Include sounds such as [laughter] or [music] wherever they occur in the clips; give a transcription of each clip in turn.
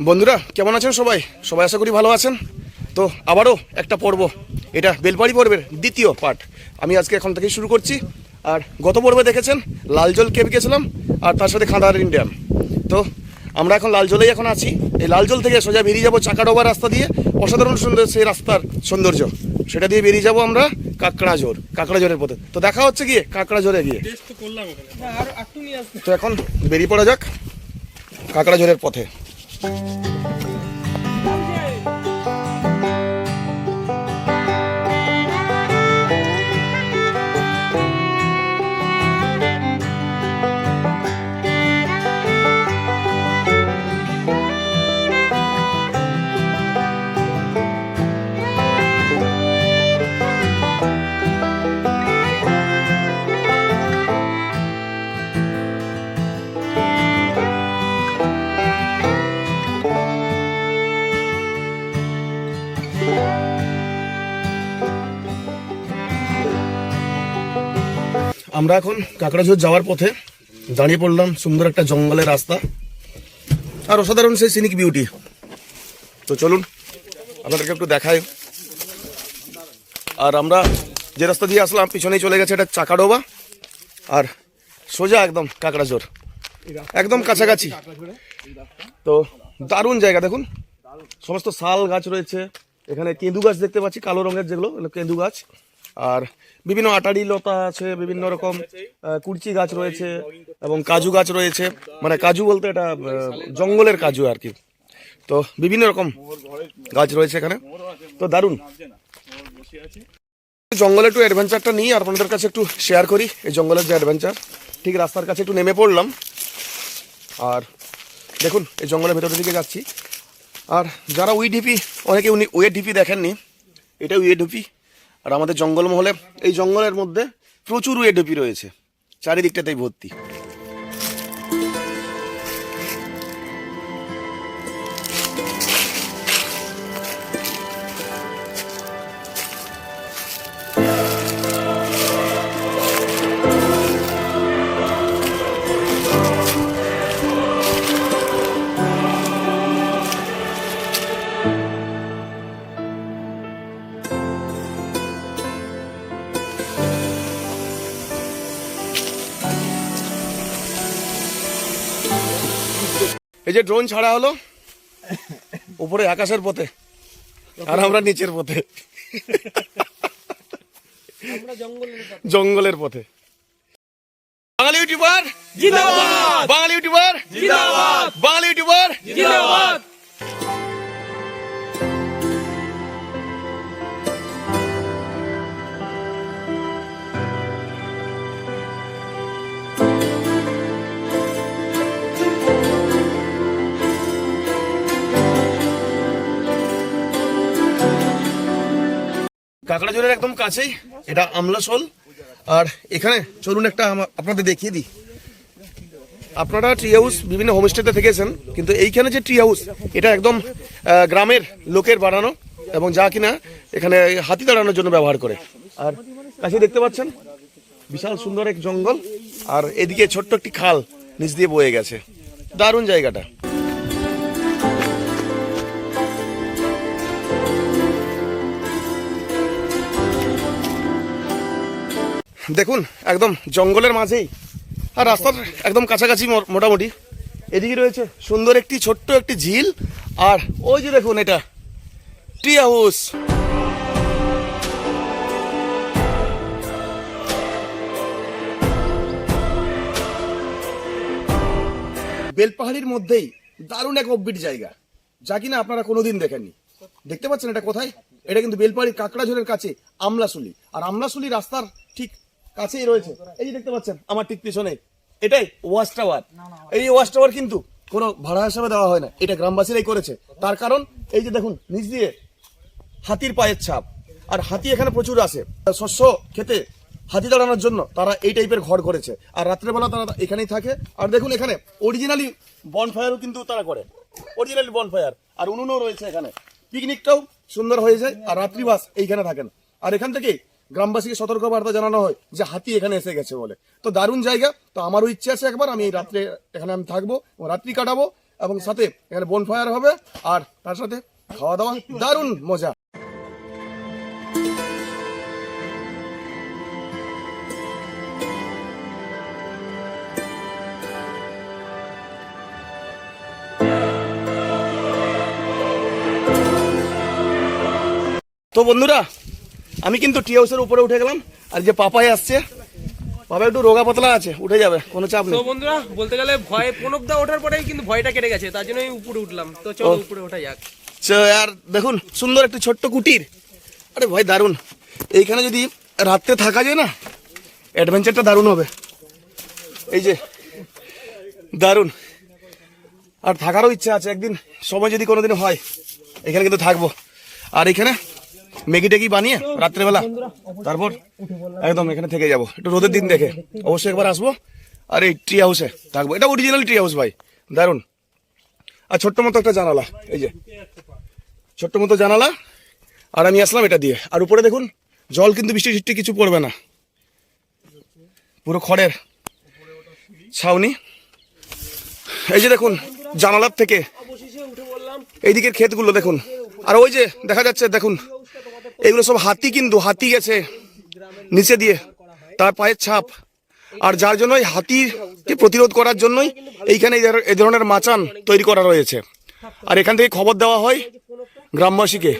বন্ধুরা কেমন আছেন সবাই? সবাই আশা করি ভালো আছেন। তো আবারও একটা পর্ব। এটা বেলপাড়ি পর্বের দ্বিতীয় পার্ট আমি আজকে এখন থেকেই শুরু করছি। আর গত পর্বে দেখেছেন লালজল কেপ গেছিলাম আর তার সাথে খাঁদারিন ড্যাম তো আমরা এখন লালজলেই এখন আছি। এই লালজল থেকে সোজা বেরিয়ে যাব চাকাডোবা রাস্তা দিয়ে। অসাধারণ সুন্দর সেই রাস্তার সৌন্দর্য। সেটা দিয়ে বেরিয়ে যাব আমরা কাকড়াঝোর কাকড়াঝোরের পথে। তো দেখা হচ্ছে গিয়ে কাকড়াঝোরে গিয়ে। তো এখন বেরিয়ে পড়া যাক কাকড়াঝোরের পথে। あ! আমরা এখন কাকড়াঝোর যাওয়ার পথে দাঁড়িয়ে পড়লাম সুন্দর একটা জঙ্গলের রাস্তা। আর অসাধারণ সেই সিনিক বিউটি তো চলুন, আপনাদেরকে একটু দেখাই। আর আমরা যে রাস্তা দিয়ে আসলাম, পিছনেই চলে গেছে এটা চাকাডোবা। আর সোজা একদম কাকড়াঝোর। একদম কাছাকাছি। তো দারুণ জায়গা, দেখুন। সমস্ত শাল গাছ রয়েছে। এখানে কেঁদু গাছ দেখতে পাচ্ছি, কালো রঙের যেগুলো কেঁদু গাছ আর বিভিন্ন আটারি লতা আছে, বিভিন্ন রকম কুরচি গাছ রয়েছে এবং কাজু গাছ রয়েছে। মানে কাজু বলতে এটা জঙ্গলের কাজু আর কি। তো বিভিন্ন রকম গাছ রয়েছে এখানে। তো দারুণ। জঙ্গলে একটু অ্যাডভেঞ্চারটা নিই, আর আপনাদের কাছে একটু শেয়ার করি এই জঙ্গলের যে অ্যাডভেঞ্চার ঠিক রাস্তার কাছে একটু নেমে পড়লাম। আর দেখুন, এই জঙ্গলের ভেতরের দিকে যাচ্ছি। আর যারা উই ডিপি অনেকে উনি ওয়ে ডিপি দেখেননি। এটা উয়ে ডিপি আর আমাদের জঙ্গলমহলে এই জঙ্গলের মধ্যে প্রচুর উয়ে ডিপি রয়েছে। চারিদিকটাতেই ভর্তি। এই যে ড্রোন ছাড়া হলো উপরে আকাশের পথে আর আমরা নিচের পথে। জঙ্গলের পথে। বাঙালি ইউটিউবার? জিন্দাবাদ! বাঙালি ইউটিউবার? জিন্দাবাদ! বাঙালি ইউটিউবার? জিন্দাবাদ! কাকড়াঝোরের একদম কাছেই, এটা আমলাসোল আর এখানে চলুন একটা আপনাদের দেখিয়ে দিই। আপনারা ট্রি হাউস বিভিন্ন হোমস্টেতে থেকেছেন, কিন্তু এইখানে যে ট্রি হাউস এটা একদম গ্রামের লোকের বানানো এবং যা কিনা এখানে হাতি দাঁড়ানোর জন্য ব্যবহার করে। আর কাছে দেখতে পাচ্ছেন, বিশাল সুন্দর এক জঙ্গল, আর এদিকে ছোট্ট একটি খাল নিচ দিয়ে বয়ে গেছে। দারুণ জায়গাটা। দেখুন, একদম জঙ্গলের মাঝেই। আর রাস্তার একদম কাছাকাছি মোটামুটি। এদিকে রয়েছে সুন্দর একটি ছোট্ট একটি ঝিল। আর ওই যে দেখুন এটা ট্রি হাউস বেলপাহাড়ির মধ্যেই দারুণ এক অব্বিট জায়গা, যা কিনা আপনারা কোনোদিন দেখেননি। দেখতে পাচ্ছেন এটা কোথায়? এটা কিন্তু বেলপাহাড়ির কাকড়াঝোলের কাছে আমলাশুলি আর আমলাশুলি রাস্তার কাছেই রয়েছে। এই যে দেখতে পাচ্ছেন আমার ঠিক পিছনে। এটাই ওয়াচ টাওয়ার। এই ওয়াচ টাওয়ার কিন্তু কোনো ভাড়া হিসাবে দেওয়া হয় না। এটা গ্রামবাসীরাই করেছে। তার কারণ এই যে দেখুন নিচ দিয়ে হাতির পায়ের ছাপ। আর হাতি এখানে প্রচুর আসে। শস্য খেতে হাতি দাঁড়ানোর জন্য তারা এই টাইপের ঘর করেছে। আর রাত্রেবেলা তারা এখানেই থাকে। আর দেখুন এখানে অরিজিনালি বনফায়ারও কিন্তু তারা করে। অরিজিনালি বনফায়ার আর উনুনও রয়েছে এখানে। পিকনিকটাও সুন্দর হয়ে যায়। আর রাত্রিবাস এইখানে থাকেন। আর এখান থেকেই গ্রামবাসীকে সতর্ক বার্তা জানানো হয় যে হাতি এখানে এসে গেছে বলে। তো দারুণ জায়গা। তো আমারও ইচ্ছে আছে একবার, আমি এই রাত্রে এখানে আমি থাকব এবং রাত্রি কাটাবো এবং সাথে এখানে বন ফায়ার হবে আর তার সাথে খাওয়া দাওয়া দারুণ মজা। তো বন্ধুরা আমি কিন্তু টি হাউসের উপরে উঠে গেলাম আর যে পাপাই আসছে পাপা একটু রোগা পাতলা আছে উঠে যাবে কোনো চাপ তো নেই বন্ধুরা বলতে গেলে ভয়ে প্রণবদা ওঠার পরেই কিন্তু ভয়টা কেটে গেছে তার জন্য উপরে উঠলাম। তো চলো উপরে ওঠা যাক। আর দেখুন সুন্দর একটি ছোট্ট কুটির। আরে ভাই দারুণ। এইখানে যদি রাত্রে থাকা যায় না অ্যাডভেঞ্চারটা দারুণ হবে। এই যে দারুণ। আর থাকারও ইচ্ছা আছে একদিন সময় যদি কোনোদিন হয় এখানে কিন্তু থাকব। আর এখানে ম্যাগি ট্যাগি বানিয়ে রাত্রেবেলা তারপর একদম এখানে থেকে যাব। একটু রোদের দিন দেখে। অবশ্যই একবার আসব। আর এই ট্রি হাউসে থাকব। এটা অরিজিনাল ট্রি হাউস ভাই। দারুণ। আর ছোট্ট মতো একটা জানালা এই যে। ছোট্ট মতো জানালা। আর আমি আসলাম এটা দিয়ে। আর উপরে দেখুন জল কিন্তু বৃষ্টি টিষ্টি কিছু পড়বে না। পুরো খড়ের ছাউনি। এই যে দেখুন জানালার থেকে এই দিকের ক্ষেতগুলো দেখুন। আর ওই যে দেখা যাচ্ছে দেখুন এগুলো সব হাতি কিন্তু হাতি গেছে নিচে দিয়ে তার পায়ের ছাপ। আর যার জন্য এই হাতিকে প্রতিরোধ করার জন্যই এইখানে এই ধরনের মাচান তৈরি করা রয়েছে। আর এখান থেকে খবর দেওয়া হয় গ্রামবাসীকে।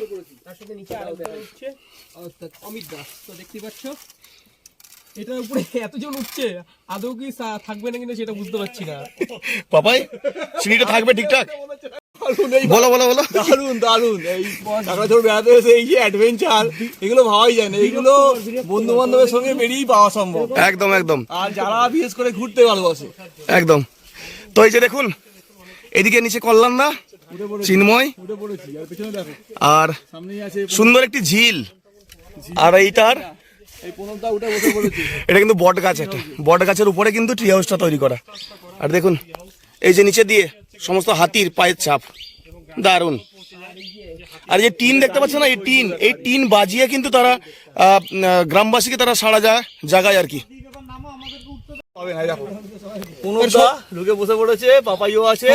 তার সাথে নিচে আরেকটা উঠছে অর্থাৎ অমিত দাস তো দেখতে পাচ্ছ এটার উপরে এতজন উঠছে আদৌ কি থাকবে না কিনা সেটা বুঝতে পারছি না। পাপাই সিঁড়িটা থাকবে ঠিকঠাক? বলো বলো বলো। দারুণ দারুণ এই কাকড়াঝোড় বেড়াতে এসে এই যে অ্যাডভেঞ্চার এগুলো ভাবাই যায় না। এগুলো বন্ধু বান্ধবের সঙ্গে বেরিয়েই পাওয়া সম্ভব। একদম একদম। আর যারা বিশেষ করে ঘুরতে ভালোবাসে। একদম। তো এই যে দেখুন এদিকে নিচে কল্যাণ না চিন্ময় আর সুন্দর একটি ঝিল। আর এইটার এটা কিন্তু বট গাছ একটা। বট গাছের উপরে কিন্তু ট্রি হাউসটা তৈরি করা। আর দেখুন এই যে নিচে দিয়ে সমস্ত হাতির পায়ের ছাপ। দারুণ আর যে টিন দেখতে পাচ্ছেন না এই টিন এই টিন বাজিয়ে কিন্তু তারা গ্রামবাসীকে তারা সারা যা জাগায় আর কি। প্রণবদা ঢুকে বসে পড়েছে পাপাইও আছে।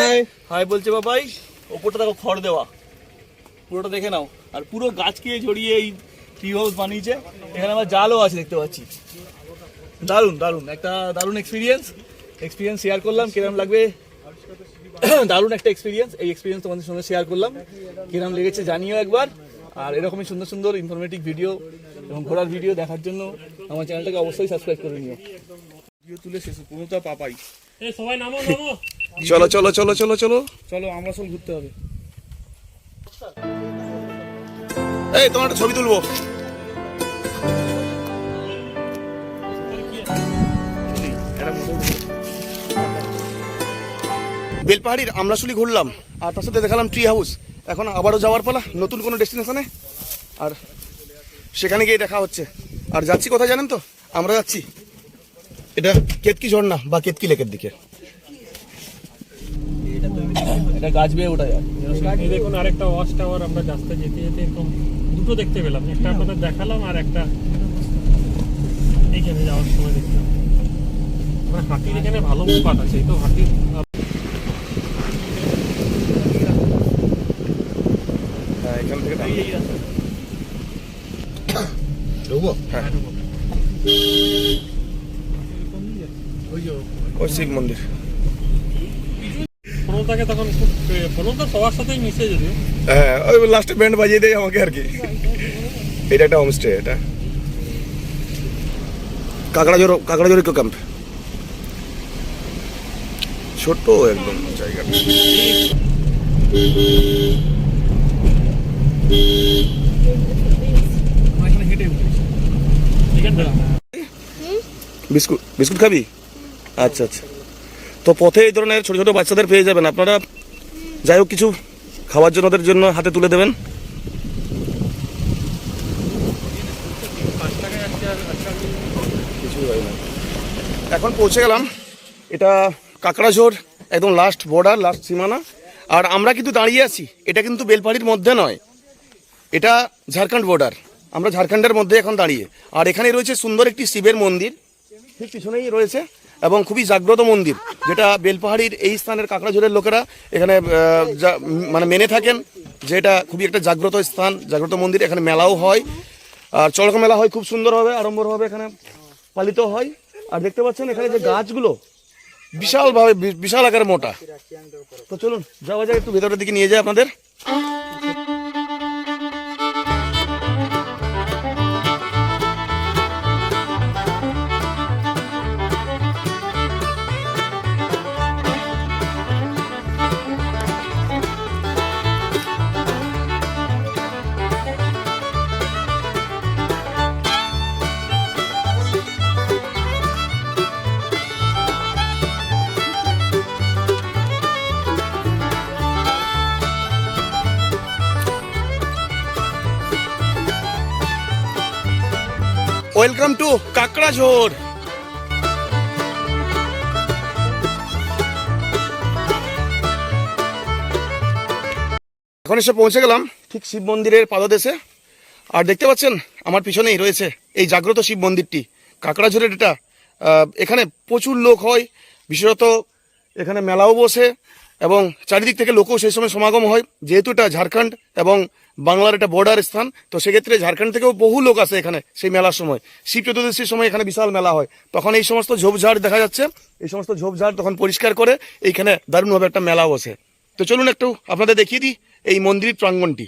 হাই। বলছে পাপাই ওপরটা দেখো খড় দেওয়া। পুরোটা দেখে নাও। আর পুরো গাছকে জড়িয়ে এই ট্রি হাউস বানিয়েছে। এখানে আমার জালও আছে দেখতে পাচ্ছি। দারুণ দারুণ একটা দারুণ এক্সপিরিয়েন্স এক্সপিরিয়েন্স শেয়ার করলাম কিরম লাগবে [coughs] দারুণ একটা এক্সপিরিয়েন্স এই এক্সপিরিয়েন্স তোমাদের সঙ্গে শেয়ার করলাম। কিরম লেগেছে জানিও একবার। আর এরকমই সুন্দর সুন্দর ইনফরমেটিভ ভিডিও এবং ঘোরার ভিডিও দেখার জন্য আমার চ্যানেলটাকে অবশ্যই সাবস্ক্রাইব করে নিও। ভিডিও তুলে শেষ পুরোটা পাপাই? এই সবাই নামো নামো। চলো চলো চলো চলো চলো। চলো আমরা সব ঘুরতে হবে। এই তোমার একটা ছবি তুলবো। বেলপাহাড়ির আমলাশুলি ঘুরলাম আর তার সাথে দেখালাম ট্রি হাউস এখন আবারও যাওয়ার পালা নতুন কোনো ডেস্টিনেশনে আর সেখানে গিয়ে দেখা হচ্ছে। আর যাচ্ছি কোথায় জানেন তো? আমরা যাচ্ছি। এটা কেতকি ঝর্ণা বা কেতকি লেকের দিকে। এটা গাছ বেয়ে ওঠা যায়। এই দেখুন আরেকটা ওয়াচ টাওয়ার আমরা রাস্তা যেতে যেতে এরকম দুটো দেখতে পেলাম। একটা আপনাদের দেখালাম আর একটা এইখানে যাওয়ার সময় দেখলাম। মানে হাতির এখানে ভালো পাট আছে এই তো হাতির হ্যাঁ এখান থেকে ঢুকবো হ্যাঁ ওই শিব মন্দির প্রণতাকে তখন খুব প্রণতা সবার সাথেই মিশে যদিও। হ্যাঁ ওই লাস্টে ব্যান্ড বাজিয়ে দেয় আমাকে আর কি। এটা একটা হোমস্টে এটা। ইকো ক্যাম্প ছোট একদম জায়গাটা এখানে হেঁটে উঠেছি এখানটা বিস্কুট বিস্কুট খাবি? আচ্ছা আচ্ছা। তো পথে এই ধরনের ছোট ছোট বাচ্চাদের পেয়ে যাবেন। আপনারা যাই হোক, কিছু খাওয়ার জন্য ওদের জন্য হাতে তুলে দেবেন। এখন পৌঁছে গেলাম। এটা কাকড়াঝোড় একদম লাস্ট বর্ডার লাস্ট সীমানা। আর আমরা কিন্তু দাঁড়িয়ে আছি। এটা কিন্তু বেলপাড়ির মধ্যে নয়। এটা ঝাড়খণ্ড বর্ডার আমরা ঝাড়খণ্ডের মধ্যে এখন দাঁড়িয়ে। আর এখানে রয়েছে সুন্দর একটি শিবের মন্দির। ঠিক পিছনেই রয়েছে এবং খুবই জাগ্রত মন্দির, যেটা বেলপাহাড়ির এই স্থানের কাঁকড়াঝোড়ের লোকেরা এখানে যা- মানে মেনে থাকেন যেটা খুবই একটা জাগ্রত স্থান, জাগ্রত মন্দির। এখানে মেলাও হয়। আর চড়ক মেলা হয়, খুব সুন্দরভাবে আড়ম্বরভাবে এখানে পালিত হয়। আর দেখতে পাচ্ছেন এখানে যে গাছগুলো বিশালভাবে বিশাল আকারে মোটা। তো চলুন, যাওয়া যায় একটু ভেতরের দিকে নিয়ে যায় আপনাদের। ওয়েলকাম টু কাকড়াঝোড় এখন এসে পৌঁছে গেলাম ঠিক শিব মন্দিরের পাদদেশে। আর দেখতে পাচ্ছেন, আমার পিছনেই রয়েছে এই জাগ্রত শিব মন্দিরটি। কাকড়াঝোড়ের এটা এখানে প্রচুর লোক হয়, বিশেষত এখানে মেলাও বসে, এবং চারিদিক থেকে লোকও সেই সময় সমাগম হয়। যেহেতু এটা ঝাড়খণ্ড এবং বাংলার একটা বর্ডার স্থান, তো সেক্ষেত্রে ঝাড়খণ্ড থেকেও বহু লোক আসে এখানে সেই মেলার সময়। শিব চতুর্দশীর সময় এখানে বিশাল মেলা হয়। তখন এই সমস্ত ঝোপঝাড় দেখা যাচ্ছে। এই সমস্ত ঝোপঝাড় তখন পরিষ্কার করে এইখানে দারুণভাবে একটা মেলা বসে তো চলুন একটু আপনাদের দেখিয়ে দিই এই মন্দির প্রাঙ্গণটি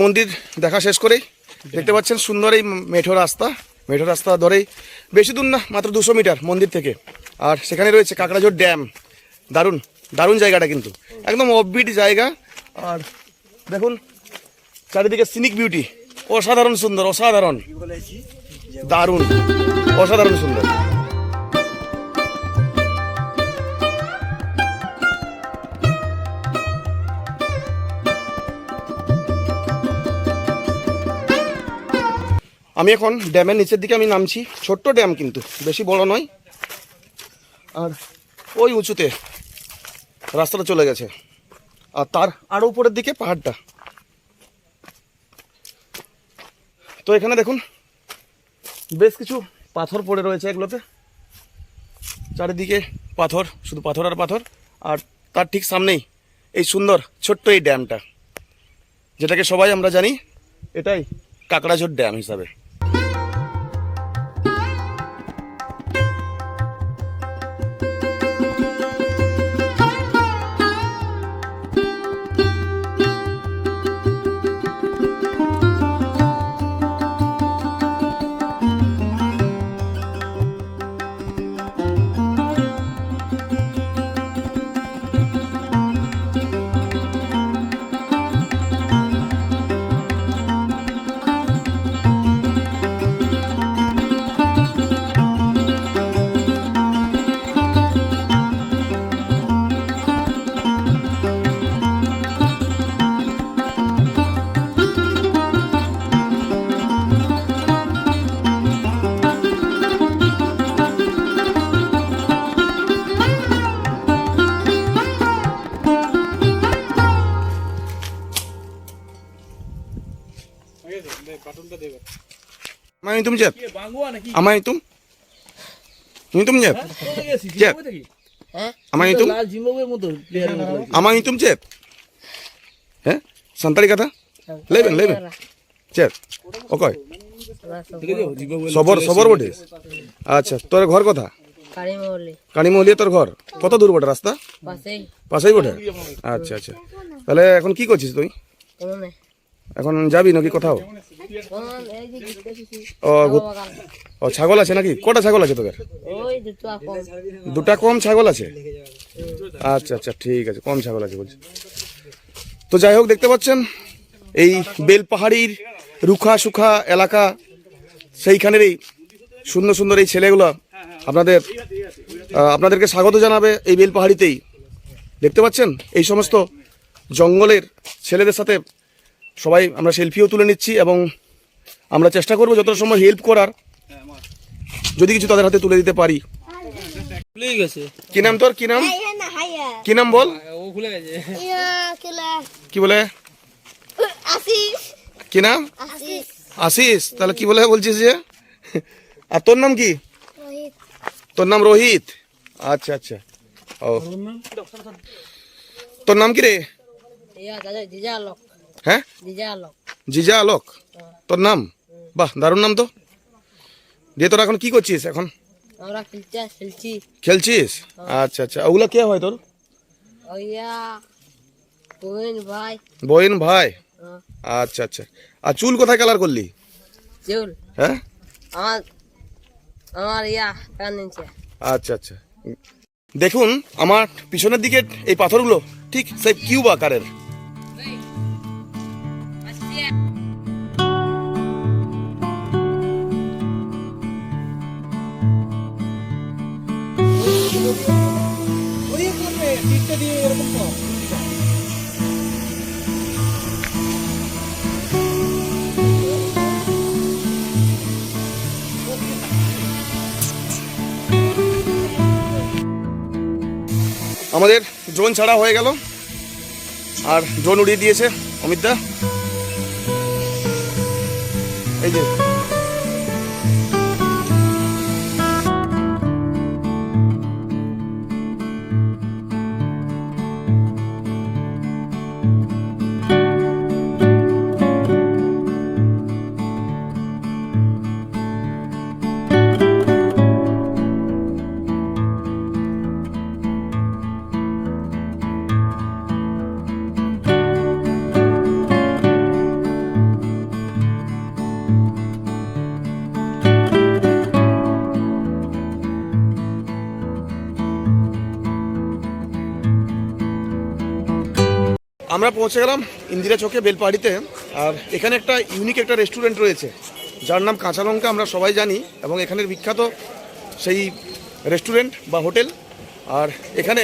মন্দির দেখা শেষ করেই দেখতে পাচ্ছেন সুন্দর এই মেঠো রাস্তা মেঠো রাস্তা ধরেই বেশি দূর না, মাত্র দুশো মিটার মন্দির থেকে। আর সেখানে রয়েছে কাকড়াঝোড় ড্যাম। দারুণ দারুণ জায়গাটা কিন্তু। একদম অফবিট জায়গা। আর দেখুন, চারিদিকে সিনিক বিউটি অসাধারণ সুন্দর, অসাধারণ। দারুণ, অসাধারণ সুন্দর। আমি এখন ড্যামের নিচের দিকে আমি নামছি। ছোট্ট ড্যাম কিন্তু, বেশি বড় নয়। আর ওই উঁচুতে রাস্তাটা চলে গেছে। আর তার আরও উপরের দিকে পাহাড়টা। তো এখানে দেখুন, বেশ কিছু পাথর পড়ে রয়েছে এগুলোতে। চারিদিকে পাথর, শুধু পাথর আর পাথর। আর তার ঠিক সামনেই এই সুন্দর ছোট্ট এই ড্যামটা, যেটাকে সবাই আমরা জানি এটাই কাকড়াঝোড় ড্যাম হিসাবে। থেকে? Amay itum. লাল জিম্বাবুয়ের মতো player এর মতো লাগছে। Amay itum jet. হ্যাঁ সান্তালি কথা? লেবেন লেবেন। চেত দেখেছ? জিম্বাবুয়ে সবর সবর বটে? আচ্ছা তোর ঘর কথা? কালী মহলে কানিমহলিয়া তোর ঘর? কত দূর বটে রাস্তা? পাশেই। বটে? আচ্ছা আচ্ছা। তাহলে এখন কি করছিস তুই? এখন যাবি নাকি কোথাও? ও ও, ছাগল আছে নাকি? কটা ছাগল আছে তোদের? দুটো কম ছাগল আছে? আচ্ছা আচ্ছা ঠিক আছে, কম ছাগল আছে বলছি। তো যাই হোক, দেখতে পাচ্ছেন, এই বেলপাহাড়ির রুখা সুখা এলাকা, সেইখানের এই সুন্দর সুন্দর এই ছেলেগুলো আপনাদের আপনাদেরকে স্বাগত জানাবে এই বেলপাহাড়িতেই। দেখতে পাচ্ছেন, এই সমস্ত জঙ্গলের ছেলেদের সাথে সবাই আমরা সেলফিও তুলে নিচ্ছি এবং আমরা চেষ্টা করব যত সময় হেল্প করার। যদি কিছু তাদের হাতে তুলে দিতে পারি। কি নাম তোর? কি নাম? কি নাম বল? ও কি বলে? কি নাম? আশিস। তাহলে কি বলে বলছিস যে? আর তোর নাম কি? তোর নাম রোহিত। আচ্ছা আচ্ছা। ও। তোর নাম কি রে? ইয়া দাদা দিজা লোক। হ্যাঁ? জিজা আলোক? তোর নাম? বাহ দারুণ নাম তো। দিয়ে তোরা এখন কি করছিস এখন? খেলছিস? আচ্ছা আচ্ছা। ওগুলা কে হয় তোর? ভাই। বইন ভাই? হ্যাঁ। আচ্ছা আচ্ছা। আর চুল কোথায় কালার করলি? চুল? হ্যাঁ? আমার আমার ইয়া আচ্ছা আচ্ছা। দেখুন আমার পিছনের দিকে এই পাথরগুলো ঠিক সেই কিউব আকারের। আমাদের ড্রোন ছাড়া হয়ে গেল। আর ড্রোন উড়িয়ে দিয়েছে অমিতদা। এই যে। আমরা পৌঁছে গেলাম ইন্দিরা চোখে বেলপাহাড়িতে আর এখানে একটা ইউনিক একটা রেস্টুরেন্ট রয়েছে, যার নাম কাঁচা লঙ্কা আমরা সবাই জানি এবং এখানের বিখ্যাত সেই রেস্টুরেন্ট বা হোটেল। আর এখানে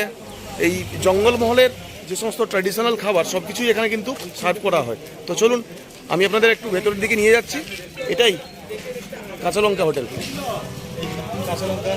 এই জঙ্গলমহলের যে সমস্ত ট্র্যাডিশনাল খাবার সব কিছুই এখানে কিন্তু সার্ভ করা হয়। তো চলুন, আমি আপনাদের একটু ভেতরের দিকে নিয়ে যাচ্ছি। এটাই কাঁচা লঙ্কা হোটেল। কাঁচা লঙ্কা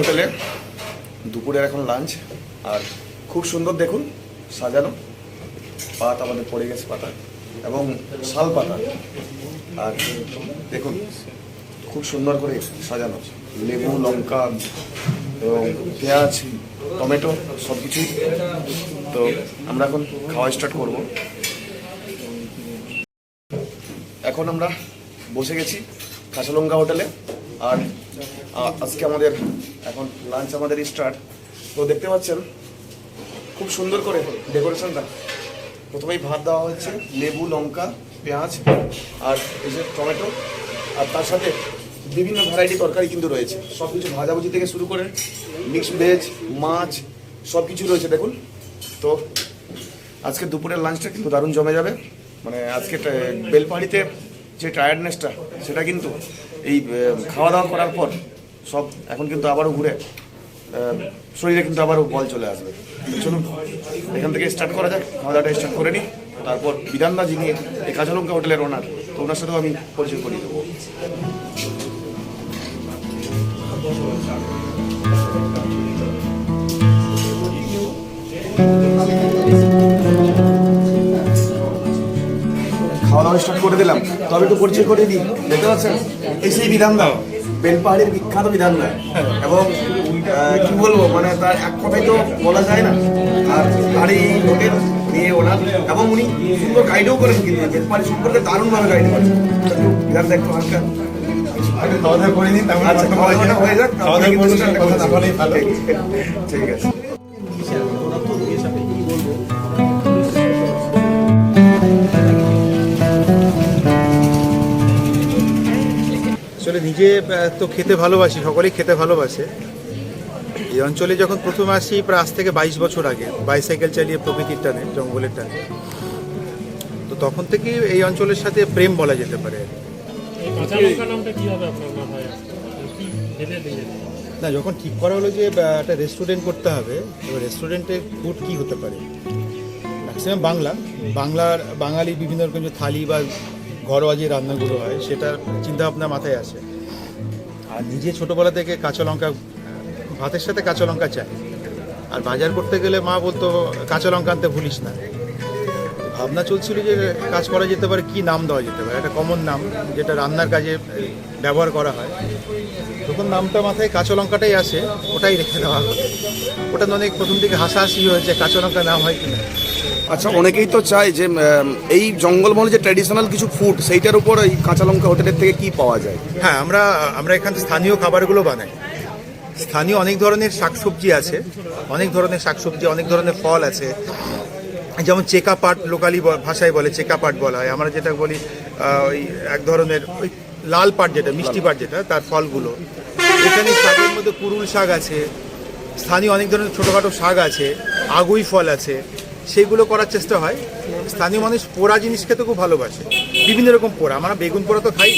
হোটেলে। দুপুরের এখন লাঞ্চ আর খুব সুন্দর দেখুন, সাজানো। পাত আমাদের পড়ে গেছে পাতা, এবং শাল পাতা। আর দেখুন, খুব সুন্দর করে সাজানো। লেবু, লঙ্কা, এবং পেঁয়াজ, টমেটো সব কিছুই তো আমরা এখন খাওয়া স্টার্ট করব। এখন আমরা বসে গেছি কাঁচালঙ্কা হোটেলে। আর আজকে আমাদের এখন লাঞ্চ আমাদের স্টার্ট তো দেখতে পাচ্ছেন, খুব সুন্দর করে ডেকোরেশনটা প্রথমেই ভাত দেওয়া হচ্ছে লেবু, লঙ্কা, পেঁয়াজ আর এই যে টমেটো। আর তার সাথে বিভিন্ন ভ্যারাইটি তরকারি কিন্তু রয়েছে। সব কিছু ভাজাভুজি থেকে শুরু করে মিক্সড ভেজ মাছ সব কিছু রয়েছে দেখুন। তো আজকে দুপুরের লাঞ্চটা কিন্তু দারুণ জমে যাবে। মানে আজকে বেলপাহাড়িতে যে টায়ার্ডনেসটা সেটা কিন্তু এই খাওয়া দাওয়া করার পর সব এখন কিন্তু আবারও ঘুরে শরীরে কিন্তু আবারও বল চলে আসবে। চলুন, এখান থেকে স্টার্ট করা যাক খাওয়া দাওয়াটা স্টার্ট করে নিই, তারপর বিধানদা যিনি, এই কাজলঙ্কা হোটেলের ওনার তো ওনার সাথেও আমি পরিচয় করিয়ে দেবো। স্টার্ট করে দিলাম তবে একটু পরিচয় করে দিই দেখতে পাচ্ছেন এই সেই বিধান দাও বেলপাহাড়ির বিখ্যাত বিধান দা এবং কি বলব মানে তার এক কথাই তো বলা যায় না আর তার এই হোটেল নিয়ে ওনার এবং উনি সুন্দর গাইডও করেন কিন্তু বেলপাহাড়ি সম্পর্কে দারুণভাবে গাইড করেন বিধান দা একটু হালকা নিন আচ্ছা হয়ে যাক ঠিক আছে নিজে তো খেতে ভালোবাসি, সকলেই খেতে ভালোবাসে। এই অঞ্চলে যখন প্রথম আসি, প্রায় আজ থেকে বাইশ বছর আগে, বাইসাইকেল চালিয়ে প্রকৃতির টানে, জঙ্গলের টানে। তো তখন থেকে এই অঞ্চলের সাথে প্রেম বলা যেতে পারে। না, যখন ঠিক করা হলো যে একটা রেস্টুরেন্ট করতে হবে, এবার রেস্টুরেন্টে ফুড কী হতে পারে? ম্যাক্সিমাম বাংলা। বাংলার বাঙালি বিভিন্ন রকম যে থালি বা ঘরোয়া যে রান্নাগুলো হয়, সেটার চিন্তা ভাবনা মাথায় আসে। আর নিজে ছোটোবেলা থেকে কাঁচা লঙ্কা, ভাতের সাথে কাঁচা লঙ্কা চাই। আর বাজার করতে গেলে মা বলতো, কাঁচা লঙ্কা আনতে ভুলিস না। ভাবনা চলছিল যে কাজ করা যেতে পারে, কি নাম দেওয়া যেতে পারে? একটা কমন নাম, যেটা রান্নার কাজে ব্যবহার করা হয়। তখন নামটা মাথায় কাঁচা লঙ্কাটাই আসে, ওটাই রেখে দেওয়া হলো ওটা অনেক প্রথম দিকে হাসাহাসি হয়েছে, কাঁচা লঙ্কা নাম হয় কিনা। আচ্ছা অনেকেই তো চায় যে এই জঙ্গলমহলে যে ট্র্যাডিশনাল কিছু ফুড সেইটার উপর এই কাঁচা লঙ্কা হোটেলের থেকে কি পাওয়া যায়? হ্যাঁ আমরা আমরা এখানে স্থানীয় খাবারগুলো বানাই। স্থানীয় অনেক ধরনের শাকসবজি আছে, অনেক ধরনের শাকসবজি, অনেক ধরনের ফল আছে। যেমন চেকা পাট লোকালি ভাষায় বলে, চেকা পাট বলা হয়। আমরা যেটা বলি ওই এক ধরনের, ওই লাল পাট যেটা, মিষ্টি পাট যেটা, তার ফলগুলো। এখানে শাকের মধ্যে কুরুল শাক আছে। স্থানীয় অনেক ধরনের ছোটোখাটো শাক আছে। আগুই ফল আছে। সেইগুলো করার চেষ্টা হয়। স্থানীয় মানুষ পোড়া জিনিস খেতে খুব ভালোবাসে। বিভিন্ন রকম পোড়া। আমরা বেগুন পোড়া তো খাই।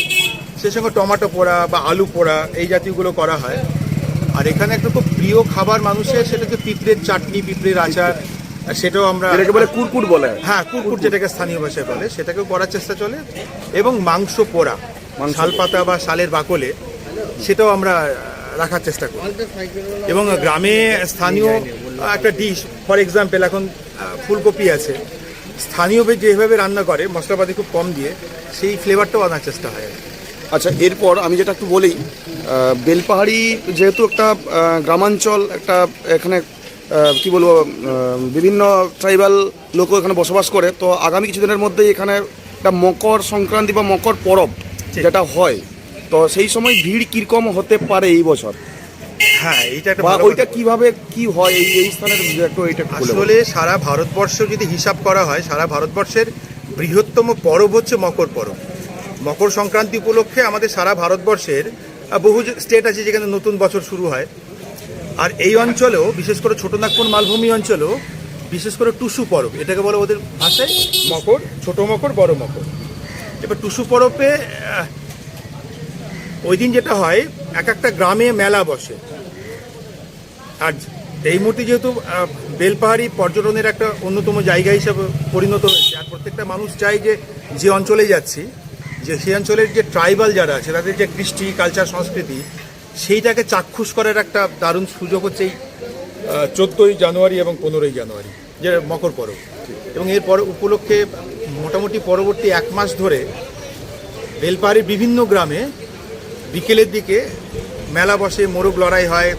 সেই সঙ্গে টমেটো পোড়া বা আলু পোড়া এই জাতীয়গুলো করা হয়। আর এখানে একটা খুব প্রিয় খাবার মানুষের সেটা হচ্ছে পিঁপড়ের চাটনি পিঁপড়ের আচার। আর সেটাও আমরা বলে কুরকুট বলে। হ্যাঁ কুকুর যেটাকে স্থানীয় ভাষায় বলে। সেটাকেও করার চেষ্টা চলে। এবং মাংস পোড়া। শাল পাতা বা শালের বাকলে সেটাও আমরা রাখার চেষ্টা করি। এবং গ্রামে স্থানীয় একটা ডিশ ফর এক্সাম্পল এখন ফুলকপি আছে। স্থানীয়ভাবে যেভাবে রান্না করে মশলাপাতি খুব কম দিয়ে সেই ফ্লেভারটাও আনার চেষ্টা হয়। আচ্ছা এরপর আমি যেটা একটু বলি বেলপাহাড়ি যেহেতু একটা গ্রামাঞ্চল একটা এখানে কি বলব বিভিন্ন ট্রাইবাল লোকও এখানে বসবাস করে তো আগামী কিছুদিনের মধ্যেই এখানে একটা মকর সংক্রান্তি বা মকর পরব যেটা হয় তো সেই সময় ভিড় কীরকম হতে পারে এই বছর? হ্যাঁ এইটা একটা বা ভালো ওইটা কথা। কীভাবে কি হয়? এই এই স্থানের একটু একটু বলে আসলে সারা ভারতবর্ষ যদি হিসাব করা হয় সারা ভারতবর্ষের বৃহত্তম পরব হচ্ছে মকর পরব। মকর সংক্রান্তি উপলক্ষে আমাদের সারা ভারতবর্ষের আহ, বহু স্টেট আছে যেখানে নতুন বছর শুরু হয়। আর এই অঞ্চলেও বিশেষ করে ছোটনাগপুর মালভূমি অঞ্চলেও বিশেষ করে টুসু পরব এটাকে বলে ওদের ভাষায় মকর ছোট মকর বড় মকর। এবার টুসু পরবে আহ, ওই দিন যেটা হয়, এক একটা গ্রামে মেলা বসে। আর এই মুহূর্তে যেহেতু বেলপাহাড়ি পর্যটনের একটা অন্যতম জায়গা হিসাবে পরিণত হয়েছে, আর প্রত্যেকটা মানুষ চায় যে যে অঞ্চলে যাচ্ছি, যে সেই অঞ্চলের যে ট্রাইবাল যারা আছে, তাদের যে কৃষ্টি, কালচার, সংস্কৃতি, সেইটাকে চাক্ষুষ করার একটা দারুণ সুযোগ হচ্ছে এই চোদ্দোই জানুয়ারি এবং পনেরোই জানুয়ারি, যে মকর পরব। এবং এর পর উপলক্ষে মোটামুটি পরবর্তী এক মাস ধরে, বেলপাহাড়ির বিভিন্ন গ্রামে বিকেলের দিকে মেলা বসে মোরগ লড়াই হয়।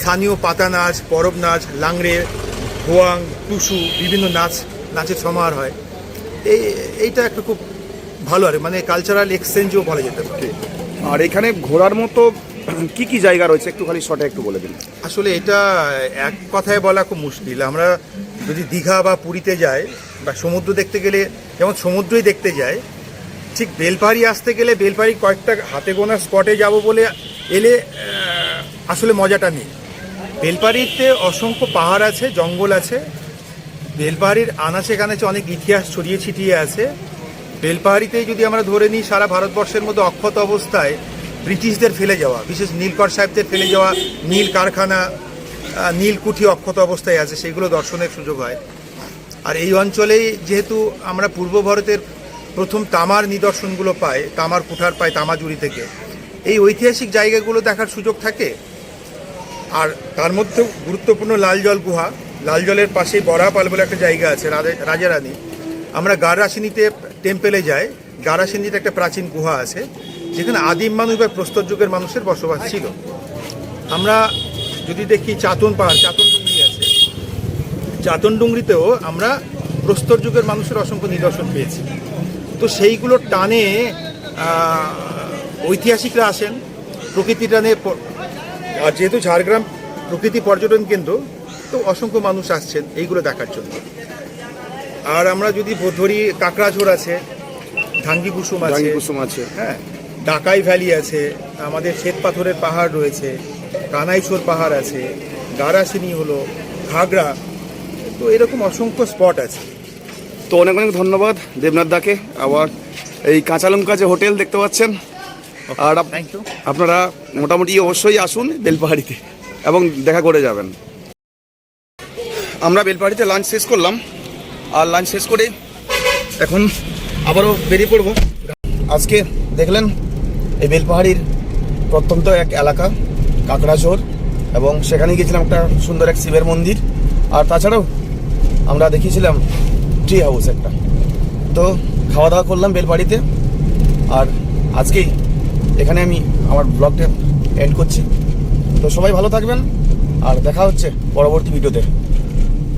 স্থানীয় পাতা নাচ পরব নাচ লাংড়ে হোয়াং টুসু বিভিন্ন নাচ নাচের সমাহার হয়। এই এইটা একটা খুব ভালো আর মানে কালচারাল এক্সচেঞ্জও বলা যেতে পারে। আর এখানে ঘোরার মতো কি কি জায়গা রয়েছে? একটু খালি শর্টে একটু বলে দিন। আসলে এটা এক কথায় বলা খুব মুশকিল। আমরা যদি দীঘা বা পুরীতে যাই বা সমুদ্র দেখতে গেলে যেমন সমুদ্রই দেখতে যাই ঠিক বেলপাহাড়ি আসতে গেলে বেলপাহাড়ি কয়েকটা হাতে গোনা স্পটে যাব বলে এলে আসলে মজাটা নেই। বেলপাহাড়িতে অসংখ্য পাহাড় আছে, জঙ্গল আছে। বেলপাহাড়ির আনাচে কানাচে অনেক ইতিহাস ছড়িয়ে ছিটিয়ে আছে। বেলপাহাড়িতেই যদি আমরা ধরে নিই, সারা ভারতবর্ষের মধ্যে অক্ষত অবস্থায় ব্রিটিশদের ফেলে যাওয়া, বিশেষ নীলকর সাহেবদের ফেলে যাওয়া নীল কারখানা নীলকুঠি অক্ষত অবস্থায় আছে, সেগুলো দর্শনের সুযোগ হয়। আর এই অঞ্চলেই যেহেতু আমরা পূর্ব ভারতের প্রথম তামার নিদর্শনগুলো পাই তামার কুঠার পায় তামাজুরি থেকে। এই ঐতিহাসিক জায়গাগুলো দেখার সুযোগ থাকে। আর তার মধ্যেও গুরুত্বপূর্ণ লাল জল গুহা। লাল জলের পাশেই বরাপাল বলে একটা জায়গা আছে রাজা রানী আমরা গাররাসিনীতে টেম্পেলে যাই। গারাসিন্দিতে একটা প্রাচীন গুহা আছে, যেখানে আদিম মানুষ বা প্রস্তর যুগের মানুষের বসবাস ছিল। আমরা যদি দেখি চাতন পাহাড়, চাতন ডুংরি আছে। চাতন ডুংরিতেও আমরা প্রস্তর যুগের মানুষের অসংখ্য নিদর্শন পেয়েছি। তো সেইগুলোর টানে ঐতিহাসিকরা আসেন প্রকৃতি টানে আর যেহেতু ঝাড়গ্রাম প্রকৃতি পর্যটন কেন্দ্র তো অসংখ্য মানুষ আসছেন এইগুলো দেখার জন্য। আর আমরা যদি ধরি কাকড়াঝোড় আছে ধাঙ্গি কুসুম আছে কুসুম আছে। হ্যাঁ ডাকাই ভ্যালি আছে আমাদের শ্বেত পাথরের পাহাড় রয়েছে কানাইছড় পাহাড় আছে গারাসিনী হলো ঘাগড়া তো এরকম অসংখ্য স্পট আছে। তো অনেক অনেক ধন্যবাদ দেবনাথ দাকে আবার এই কাঁচালঙ্কা যে হোটেল দেখতে পাচ্ছেন। আর আপনারা মোটামুটি অবশ্যই আসুন বেলপাহাড়িতে এবং দেখা করে যাবেন। আমরা বেলপাহাড়িতে লাঞ্চ শেষ করলাম। আর লাঞ্চ শেষ করে এখন আবারও বেরিয়ে পড়ব। আজকে দেখলেন এই বেলপাহাড়ির প্রত্যন্ত এক এলাকা কাকড়াঝোর এবং সেখানে গিয়েছিলাম একটা সুন্দর এক শিবের মন্দির। আর তাছাড়াও আমরা দেখিয়েছিলাম ট্রি হাউস একটা। তো খাওয়া দাওয়া করলাম বেলবাড়িতে আর আজকেই এখানে আমি আমার ব্লগটা এন্ড করছি। তো সবাই ভালো থাকবেন। আর দেখা হচ্ছে পরবর্তী ভিডিওতে